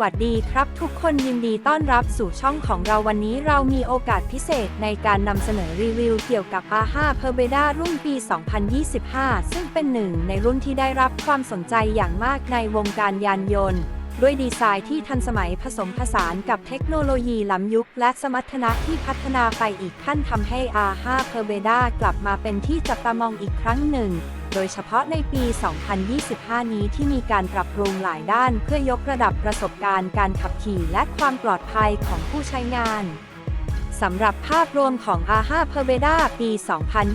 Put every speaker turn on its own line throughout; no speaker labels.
วัสดีครับทุกคนยินดีต้อนรับสู่ช่องของเราวันนี้เรามีโอกาสพิเศษในการนำเสนอรีวิวเกี่ยวกับ R5 p e r b e d a รุ่นปี 2025 ซึ่งเป็นหนึ่งในรุ่นที่ได้รับความสนใจอย่างมากในวงการยานยนต์ ด้วยดีไซน์ที่ทันสมัยผสมผสานกับเทคโนโลยีล้ำยุค และสมรรถนะที่พัฒนาไปอีกขั้นทำให้ R5 p e r b e d a กลับมาเป็นที่จับตามองอีกครั้งหนึ่ง โดยเฉพาะในปี 2025 นี้ที่มีการปรับปรุงหลายด้านเพื่อยกระดับประสบการณ์การขับขี่และความปลอดภัยของผู้ใช้งานสำหรับภาพรวมของ R5 p e r b e d a ปี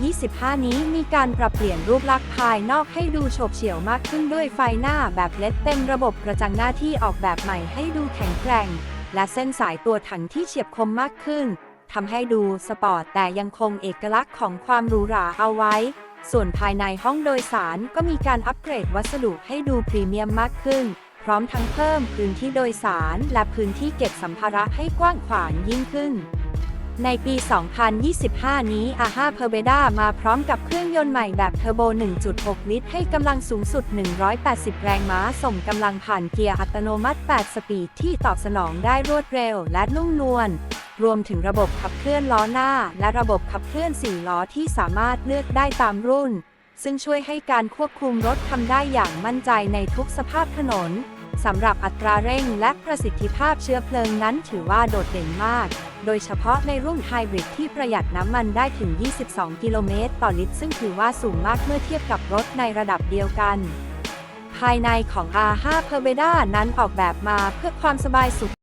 2025 นี้มีการปรับเปลี่ยนรูปลักษณ์ภายนอกให้ดูโฉบเฉี่ยวมากขึ้นด้วยไฟหน้าแบบเลดเต็มระบบกระจังหน้าที่ออกแบบใหม่ให้ดูแข็งแกร่ง และเส้นสายตัวถังที่เฉียบคมมากขึ้นทำให้ดูสปอร์ตแต่ยังคงเอกลักษณ์ของความหรูหราเอาไว้ ส่วนภายในห้องโดยสารก็มีการอัปเกรดวัสดุให้ดูพรีเมียมมากขึ้น พร้อมทั้งเพิ่มพื้นที่โดยสารและพื้นที่เก็บสัมภาระให้กว้างขวางยิ่งขึ้น ในปี 2025 นี้ A5 p e r b e d a มาพร้อมกับเครื่องยนต์ใหม่แบบเทอร์โบ 1.6 ลิตร ให้กำลังสูงสุด 180 แรงม้า ส่งกำลังผ่านเกียร์อัตโนมัติ 8 สปีดที่ตอบสนองได้รวดเร็วและนุ่มนวล รวมถึงระบบขับเคลื่อนล้อหน้า และระบบขับเคลื่อน4ล้อที่สามารถเลือกได้ตามรุ่น ซึ่งช่วยให้การควบคุมรถทำได้อย่างมั่นใจในทุกสภาพถนนสำหรับอัตราเร่งและประสิทธิภาพเชื้อเพลิงนั้นถือว่าโดดเด่นมาก โดยเฉพาะในรุ่นไฮบริดที่ประหยัดน้ำมันได้ถึง 22 กิโลเมตรต่อลิตร ซึ่งถือว่าสูงมากเมื่อเทียบกับรถในระดับเดียวกัน ภายในของ R5 p e r b e d a นั้นออกแบบมาเพื่อความสบายสุข